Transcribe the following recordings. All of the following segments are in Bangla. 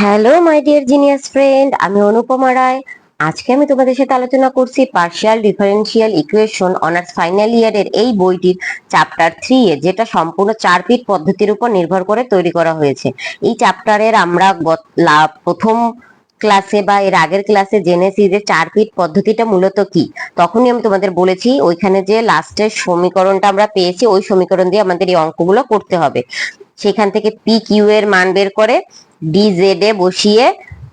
Hello my dear genius friend আমি অনুপমা রায়। আজকে আমি তোমাদের সাথে আলোচনা করছি partial differential equation honours final ইয়ারের এই বইটির চ্যাপ্টার থ্রি এ, যেটা সম্পূর্ণ চার পিট পদ্ধতির উপর নির্ভর করে তৈরি করা হয়েছে। এই চ্যাপ্টারের আমরা প্রথম ক্লাসে বা এর আগের ক্লাসে জেনেছি যে চার পিট পদ্ধতিটা মূলত কি। তখনই আমি তোমাদের বলেছি, ওইখানে যে লাস্টের সমীকরণটা আমরা পেয়েছি, ওই সমীকরণ দিয়ে আমাদের এই অঙ্কগুলো করতে হবে। সেখান থেকে পি কিউ এর মান বের করে ডি জেড এ বসিয়ে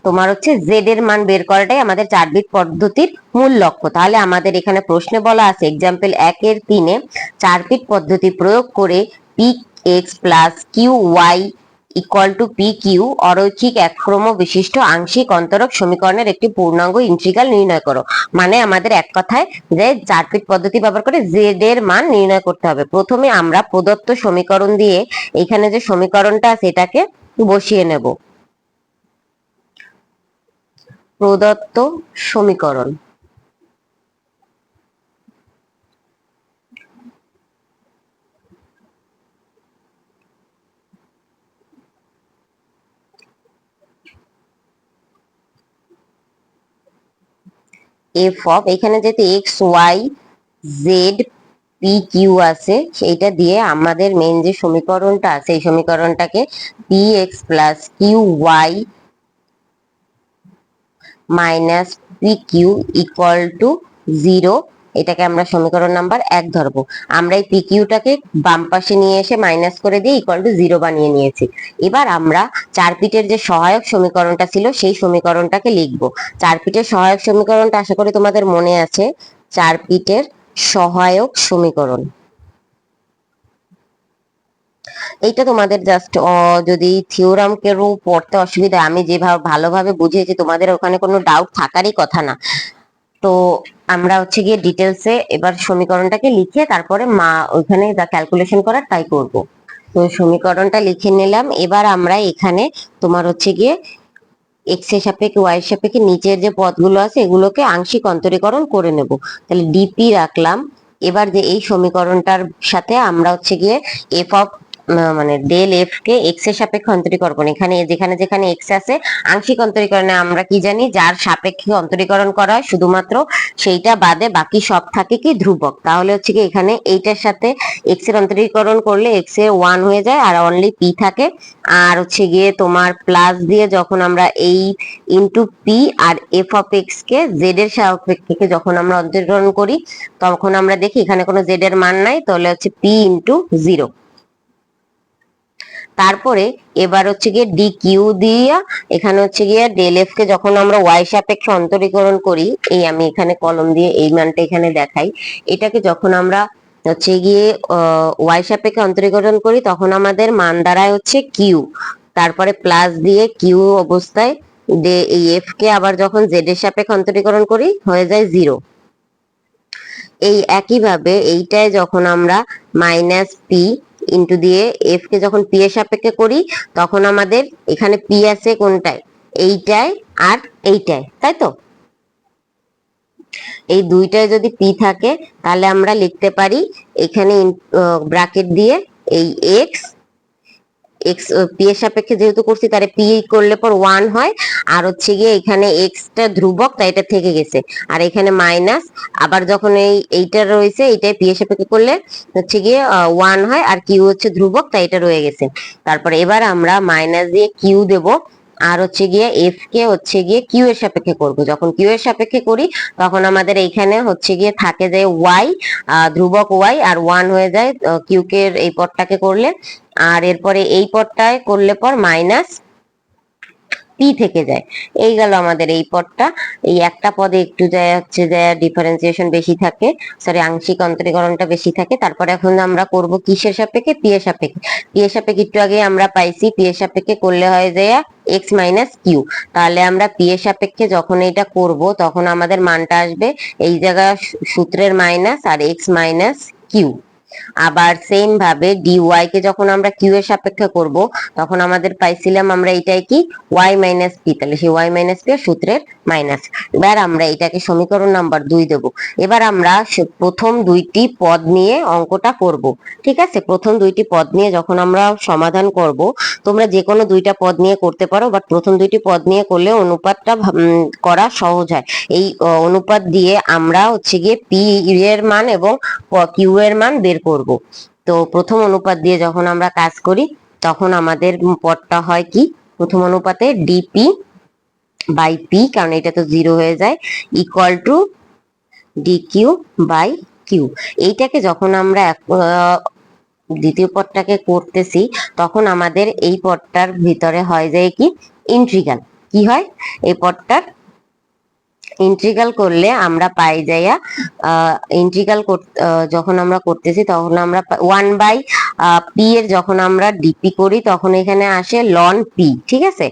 তোমার হচ্ছে জেড এর মান বের করাটাই আমাদের চার বিট পদ্ধতির মূল লক্ষ্য। তাহলে আমাদের এখানে প্রশ্নে বলা আছে এক্সাম্পল একের তিনে চার বিট পদ্ধতি প্রয়োগ করে P X plus Q Y equal to P Q অরৈখিক একক্রম বিশিষ্ট আংশিক অন্তরক সমীকরণের একটি পূর্ণাঙ্গ ইন্টিগ্রাল নির্ণয় করো। মানে আমাদের এক কথায় যে চার পিট পদ্ধতি ব্যবহার করে জেড এর মান নির্ণয় করতে হবে। প্রথমে আমরা প্রদত্ত সমীকরণ দিয়ে এখানে যে সমীকরণটা আছে এটাকে বসিয়ে নেব। প্রদত্ত সমীকরণ। এফ অফ এখানে যেহেতু X Y Z P Q আছে, সেইটা দিয়ে আমাদের মেন যে সমীকরণটা আছে, এই সমীকরণটাকে P X plus Q Y minus P Q equal to zero এটাকে আমরা সমীকরণ নাম্বার এক ধরবো। আমরা এই পিকিউটাকে বাম পাশে নিয়ে এসে মাইনাস করে দিয়ে ইকুয়াল টু জিরো বানিয়ে নিয়েছি। এবার আমরা চার পিটের যে সহায়ক সমীকরণটা ছিল, সেই সমীকরণটাকে লিখব। চার পিটের সহায়ক সমীকরণটা আশা করি তোমাদের মনে আছে। চার পিটের সহায়ক সমীকরণ। এইটা তোমাদের জাস্ট যদি থিওরাম কেউ পড়তে অসুবিধা আমি যেভাবে, ভালোভাবে বুঝিয়েছি, তোমাদের ওখানে কোনো ডাউট থাকারই কথা না। তো আমরা হচ্ছে গিয়ে ডিটেলসে এবার সমীকরণটাকে লিখে তারপরে মা ওইখানে যা ক্যালকুলেশন করার তাই করব। তো সমীকরণটা লিখে নিলাম। এবার আমরা এখানে তোমার হচ্ছে গিয়ে এক্সের সাপেক্ষে ওয়াই এর সাপেক্ষে নিচের যে পদগুলো আছে এগুলোকে আংশিক অন্তরীকরণ করে নেব। তাহলে ডিপি রাখলাম। এবার যে এই সমীকরণটার সাথে আমরা হচ্ছে গিয়ে এফ অফ মানে ডেল এফ কে এক্সের সাপেক্ষে অন্তরীকরণ এখানে যেখানে যেখানে এক্স আছে, আংশিক অন্তরীকরণে আমরা কি জানি, যার সাপেক্ষে অন্তরীকরণ করা হয়, শুধুমাত্র সেইটা বাদে বাকি সব থাকে কি ধ্রুবক। তাহলে হচ্ছে কি এখানে এইটার সাথে এক্সের অন্তরীকরণ করলে এক্সের ওয়ান হয়ে যায় আর অনলি পি থাকে। আর হচ্ছে গিয়ে তোমার প্লাস দিয়ে যখন আমরা এই into P R F of X কে জেড এর সাপেক্ষে যখন আমরা অন্তরীকরণ করি, তখন আমরা দেখি এখানে কোনো জেড এর মান নাই, তাহলে হচ্ছে পি ইন্টু জিরো তারপরে এবার হচ্ছে গিয়ে ডি কিউ দিয়ে, এখানে হচ্ছে গিয়ে ডেল এফ কে যখন আমরা ওয়াই সাপেক্ষে অন্তরীকরণ করি, এই আমি এখানে কলম দিয়ে এই মানটা এখানে দেখাই, এটাকে যখন আমরা হচ্ছে গিয়ে ওয়াই সাপেক্ষে অন্তরীকরণ করি, তখন আমাদের মান দাঁড়ায় হচ্ছে কিউ তারপরে প্লাস দিয়ে কিউ অবস্থায় ডে এই এফ কে আবার যখন জেড এর সাপেক্ষে অন্তরীকরণ করি, হয়ে যায় জিরো এই একইভাবে এইটায় যখন আমরা মাইনাস পি ইন্টু দিয়ে এফ কে যখন পি এর সাপেক্ষে করি, তখন আমাদের এখানে পি আছে কোনটায়? এইটায় আর এইটায়, তাই তো? এই দুইটায় যদি পি থাকে, তাহলে আমরা লিখতে পারি এখানে ব্রাকেট দিয়ে এই এক্স এক্স পি এর সাপেক্ষে যেহেতু করছি, তাহলে পি করলে পর ওয়ান হয়। আর হচ্ছে গিয়ে এখানে এক্সটা ধ্রুবক, তাই এটা থেকে গেছে। আর এখানে মাইনাস আবার যখন এই, এইটা রয়েছে এইটা পি এর সাপেক্ষে করলে হচ্ছে গিয়ে ওয়ান হয়, আর কিউ হচ্ছে ধ্রুবক, তাই এটা রয়ে গেছে। তারপর এবার আমরা মাইনাস দিয়ে কিউ দেব। আর হচ্ছে গিয়ে এফ কে হচ্ছে গিয়ে কিউ এর সাপেক্ষে করব। যখন কিউ এর সাপেক্ষে করি, তখন আমাদের এইখানে হচ্ছে গিয়ে থাকে যে ওয়াই ধ্রুবক ওয়াই আর ওয়ান হয়ে যায় কিউ কে এই পদটাকে করলে। আর এরপরে এই পদটায় করলে পর মাইনাস পি থেকে যায়। এই গেল আমাদের এই পদটা এই একটা পদে একটু যায় হচ্ছে যে ডিফারেন্সিয়েশন বেশি থাকে সরি আংশিক অন্তরীকরণটা বেশি থাকে। তারপরে এখন আমরা করব কিসের সাপেক্ষে? পি এর সাপেক্ষে। পি এর সাপেক্ষে একটু আগে আমরা পাইছি পি এর সাপেক্ষে করলে হয় যে এক্স মাইনাস কিউ তাহলে আমরা পি এর সাপেক্ষে যখন এটা করব, তখন আমাদের মানটা আসবে এই জায়গা সূত্রের মাইনাস আর এক্স মাইনাস কিউ আবার সেম ভাবে ডিওয়াই কে যখন আমরা কিউ এর সাপেক্ষে করব, তখন আমাদের পাইছিলাম আমরা এটাই কি? ওয়াই মাইনাস পি তাহলে সেই ওয়াই মাইনাস পি সূত্রের মাইনাস এবার আমরা এটাকে সমীকরণ নাম্বার দুই দেব। এবার আমরা প্রথম দুইটি পদ নিয়ে অঙ্কটা করব, ঠিক আছে? প্রথম দুইটি পদ নিয়ে যখন আমরা সমাধান করব, তোমরা যে কোনো দুইটা পদ নিয়ে করতে পারো বাট প্রথম দুইটি পদ নিয়ে করলে অনুপাতটা করা সহজ হয়। এই, অনুপাত দিয়ে আমরা হচ্ছে গিয়ে পি এর মান এবং কিউ এর মান বের করব। তো প্রথম অনুপাত দিয়ে যখন আমরা কাজ করি, তখন আমাদের পদটা হয় কি? প্রথম অনুপাতে ডিপি বাই পি কারণ এটা তো জিরো হয়ে যায় equal to D Q by Q এইটাকে যখন আমরা দ্বিতীয় পদটাকে করতেছি, তখন আমাদের এই পদটার ভিতরে হয় যায় কি? ইন্ট্রিগাল কি হয়? এই পদটার ইন্ট্রিগাল করলে আমরা পাই যাইয়া ইন্ট্রিগাল যখন আমরা করতেছি তখন আমরা ওয়ান বাই পি এর যখন আমরা ডিপি করি তখন এখানে আসে লন পি ঠিক আছে?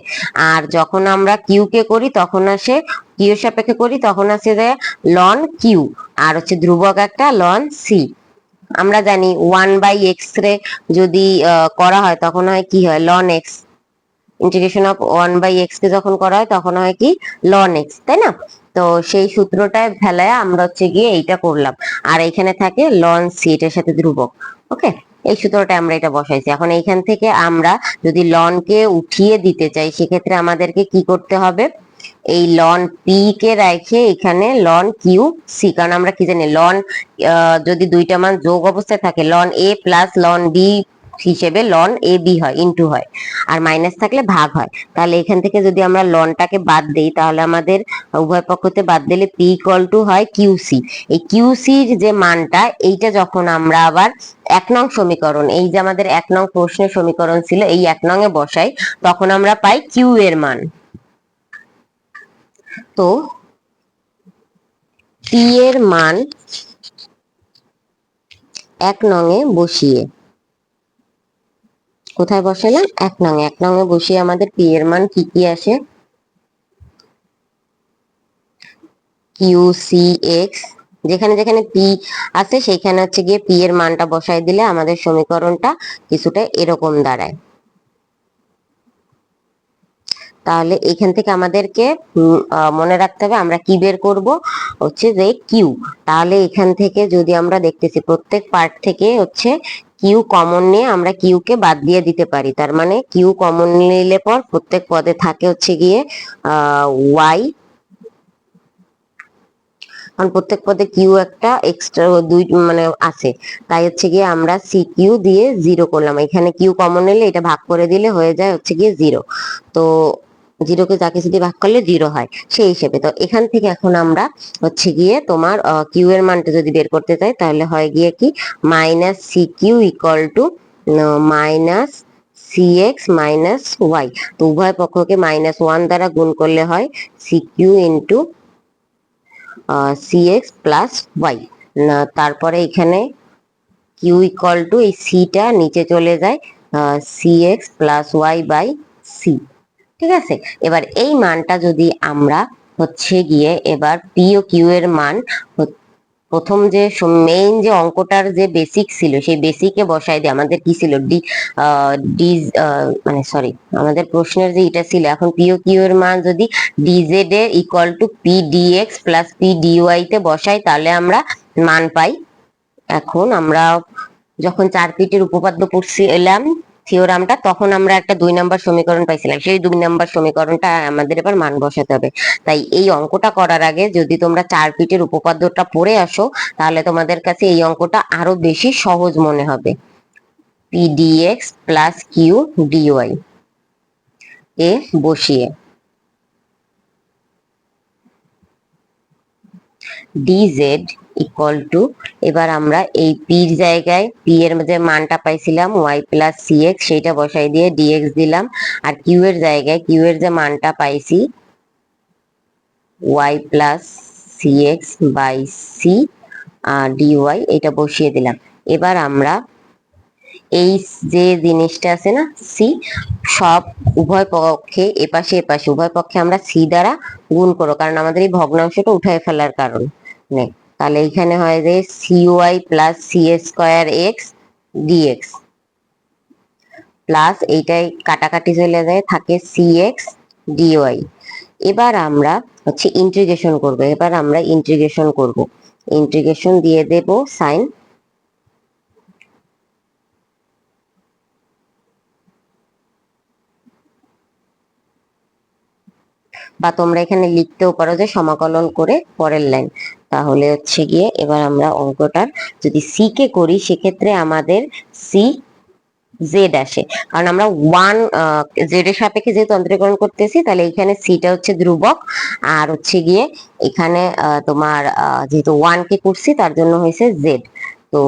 আর যখন আমরা কিউ কে করি তখন আসে কিউ সাপেক্ষে করি তখন আসে যায় লন কিউ আর হচ্ছে ধ্রুবক একটা লন সি আমরা জানি ওয়ান বাই এক্স রে যদি করা হয় তখন হয় কি হয়? Ln X integration of one by X কে যখন করা হয় তখন হয় কি? লন এক্স তাই না? তো সেই সূত্রটায় ফেলায় আমরা হচ্ছে গিয়ে এইটা করলাম। আর এখানে থাকে লন সি এটার সাথে ধ্রুবক ওকে এই সূত্রটা আমরা এটা বসাইছি। এখন এইখান থেকে আমরা যদি লন কে উঠিয়ে দিতে চাই, সেক্ষেত্রে আমাদেরকে কি করতে হবে? এই লন পি কে রেখে এখানে লন কিউ সি কারণ আমরা কি জানি লন যদি দুইটা মান যোগ অবস্থায় থাকে ln A plus ln B হিসেবে লন এ বি হয় ইনটু হয়। আর মাইনাস থাকলে ভাগ হয়। তাহলে এখান থেকে যদি আমরা লনটাকে বাদ দেই, তাহলে আমাদের উভয় পক্ষতে বাদ দিলে পি ইকুয়াল টু হয় কিউসি এই কিউসির যে মানটা, এইটা যখন আমরা আবার এক নং সমীকরণ, এই যে আমাদের এক নং প্রশ্নের সমীকরণ ছিল, এই এক নং এ বসাই, তখন আমরা পাই কিউ এর মান। তো পি এর মান এক নং এ বসিয়ে কোথায় বসালাম? এক নং এক নং এ বসিয়ে আমাদের পি এর মান কি কি আসে? কিউ সি এক্স যেখানে যেখানে পি আছে, সেখানে হচ্ছে গিয়ে পি এর মানটা বসাই দিলে আমাদের সমীকরণটা কিছুটা এরকম দাঁড়ায়। তাহলে এখান থেকে আমাদেরকে মনে রাখতে হবে আমরা কি বের করব? হচ্ছে যে কিউ তাহলে এখান থেকে যদি আমরা দেখতেছি প্রত্যেক পার্ট থেকে হচ্ছে কিউ কমন নিয়ে আমরা কিউ কে বাদ দিয়ে দিতে পারি। তার মানে কিউ কমন নিলে পর প্রত্যেক পদে থাকে হচ্ছে গিয়ে ওয়াই কারণ প্রত্যেক পদে কিউ একটা এক্সট্রা দুই মানে আছে। তাই হচ্ছে গিয়ে আমরা সি কিউ দিয়ে জিরো করলাম। এখানে কিউ কমন নিলে এটা ভাগ করে দিলে হয়ে যায় হচ্ছে গিয়ে জিরো তো জিরোকে যাকে যদি ভাগ করলে জিরো হয়, সেই হিসেবে। তো এখান থেকে এখন আমরা হচ্ছে গিয়ে তোমার কিউ এর মানটা যদি বের করতে চাই, তাহলে হয় গিয়ে কি? Minus C Q equal to minus C X minus Y তো উভয় পক্ষকে মাইনাস ওয়ান দ্বারা গুণ করলে হয় C Q into C X plus Y তারপরে এখানে কিউ ইকুয়াল টু এই সিটা নিচে চলে যায় C X plus Y by C ঠিক আছে? এবার এই মানটা যদি আমরা হচ্ছে গিয়ে এবার পি ও কিউ এর মান প্রথম যে মেইন যে অঙ্কটার যে বেসিক ছিল, সেই বেসিকে বসাই দিয়ে আমাদের কি ছিল? ডি ডি মানে সরি আমাদের প্রশ্নের যে এটা ছিল, এখন পি ও কিউ এর মান যদি ডিজেড এর equal to P dx plus P dy তে বসাই, তাহলে আমরা মান পাই। এখন আমরা যখন চার পিটের উপপাদ্য পড়ছিলাম থিওরামটা, তখন আমরা একটা দুই নাম্বার সমীকরণ পাইছিলাম। সেই দুই নাম্বার সমীকরণটা আমাদের এবার মান বসাতে হবে। তাই এই অঙ্কটা করার আগে যদি তোমরা চার পিটের উপপাদ্যটা পড়ে আসো, তাহলে তোমাদের কাছে এই অঙ্কটা আরও বেশি সহজ মনে হবে। P dx plus Q dy এ বসিয়ে। ডিজেড ইকুয়াল টু এবার আমরা এই পির জায়গায় পি এর মধ্যে মানটা পাইছিলাম ওয়াই প্লাস সি এক্স সেইটা বসাই দিয়ে ডিএক্স দিলাম, আর কিউ এর জায়গায় কিউ এর যে মানটা পাইছি C X by C dy এটা বসিয়ে দিলাম। এবার আমরা এই যে জিনিসটা আছে না, সি, সব উভয় পক্ষে এপাশে এপাশে, উভয় পক্ষে আমরা সি দ্বারা গুণ করো, কারণ আমাদের এই ভগ্নাংশটা উঠায় ফেলার কারণ। তাহলে এখানে হয় যে C Y plus C square X dx plus এইটাই কাটাকাটি চলে যায়, থাকে সি এক্স ডিওয়াই এবার আমরা হচ্ছে ইন্টিগ্রেশন করব, এবার আমরা ইন্টিগ্রেশন করব। ইন্টিগ্রেশন দিয়ে দেব সাইন বা তোমরা এখানে লিখতেও পারো যে সমাকলন করে পরের লাইন তাহলে হচ্ছে গিয়ে এবার আমরা অঙ্কটার যদি সি কে করি, সেক্ষেত্রে আমাদের সি জেড আসে। কারণ আমরা ওয়ান জেড এর সাপেক্ষে যেহেতু অন্তরীকরণ করতেছি, তাহলে এখানে সিটা হচ্ছে ধ্রুবক। আর হচ্ছে গিয়ে এখানে তোমার যেহেতু ওয়ান কে করছি, তার জন্য হয়েছে জেড তো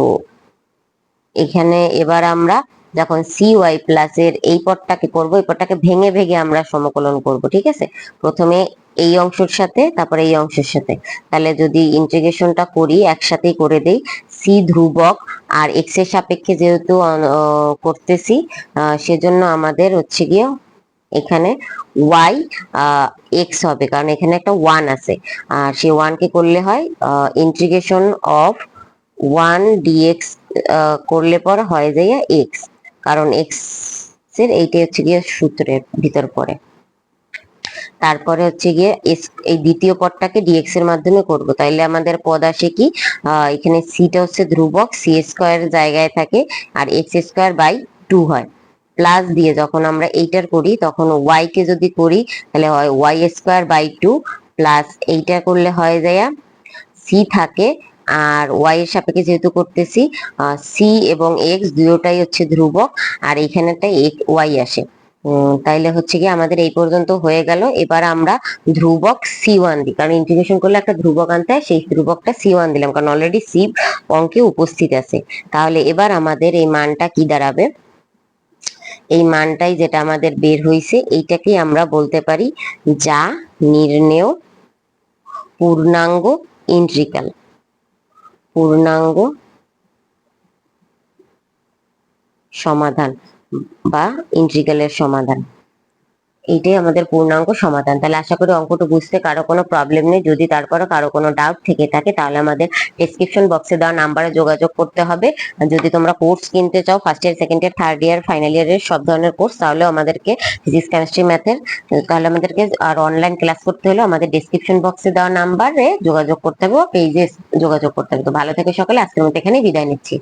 এখানে এবার আমরা যখন সি ওয়াই প্লাস এর এই পদটাকে করব, এই পদটাকে ভেঙে ভেঙে আমরা সমকলন করব, ঠিক আছে? প্রথমে এই অংশের সাথে, তারপরে এই অংশের সাথে। তাহলে যদি ইন্টিগ্রেশনটা করি, একসাথেই করে দেই সি ধ্রুবক আর এক্সের সাপেক্ষে যেহেতু করতেছি সেজন্য আমাদের হচ্ছে গিয়ে এখানে ওয়াই এক্স হবে, কারণ এখানে একটা ওয়ান আছে। আর সেই ওয়ানকে করলে হয় ইন্টিগ্রেশন অফ ওয়ান ডিএক্স করলে পর হয় যায় এক্স কারণ এক্সের এইটাই হচ্ছে গিয়ে সূত্রের ভিতর পড়ে। তারপরে হচ্ছে গিয়ে এই দ্বিতীয় পদটাকে ডিএক্স এর মাধ্যমে করব। তাইলে আমাদের পদ আসে কি? এখানে সিটা হচ্ছে ধ্রুবক সি স্কোয়ার জায়গায় থাকে আর এক্স স্কোয়ার বাই টু হয়। প্লাস দিয়ে যখন আমরা এইটার করি, তখন ওয়াই কে যদি করি, তাহলে হয় Y square by two plus এইটা করলে হয় যায় সি থাকে আর ওয়াই এর সাপেক্ষে যেহেতু করতেছি সি এবং এক্স দুটোটাই হচ্ছে ধ্রুবক, আর এইখানেটাই ওয়াই আসে। তাইলে হচ্ছে কি আমাদের এই পর্যন্ত হয়ে গেল। এবার আমরা ধ্রুবক সি ওয়ান দিই। কারণ ইন্টিগ্রেশন করলে একটা ধ্রুবক আনতে হয়, সেই ধ্রুবকটা সি ওয়ান দিলাম। কারণ অলরেডি সি অঙ্কে উপস্থিত আছে। তাহলে এবার আমাদের এই মানটা কি দাঁড়াবে? এই মানটাই যেটা আমাদের বের হয়েছে এইটাকে আমরা বলতে পারি যা নির্ণেয় পূর্ণাঙ্গ ইন্ট্রিকাল পূর্ণাঙ্গ সমাধান বা ইন্টিগ্রালের সমাধান। এইটাই আমাদের পূর্ণাঙ্গ সমাধান। তাহলে আশা করি অঙ্কটা বুঝতে কারও কোনো প্রবলেম নেই। যদি তারপরে কারও কোনো ডাউট থেকে থাকে, তাহলে আমাদের ডেসক্রিপশন বক্সে দেওয়া নাম্বারে যোগাযোগ করতে হবে। যদি তোমরা কোর্স কিনতে চাও first year second year third year final ইয়ারের সব ধরনের কোর্স তাহলে আমাদেরকে ফিজিক্স কেমিস্ট্রি ম্যাথের তাহলে আমাদেরকে আর অনলাইন ক্লাস করতে হলে আমাদের ডেসক্রিপশন বক্সে দেওয়া নাম্বারে যোগাযোগ করতে হবে পেজে যোগাযোগ করতে হবে। তো ভালো থেকে সকালে, আজকের মতো এখানে বিদায় নিচ্ছি।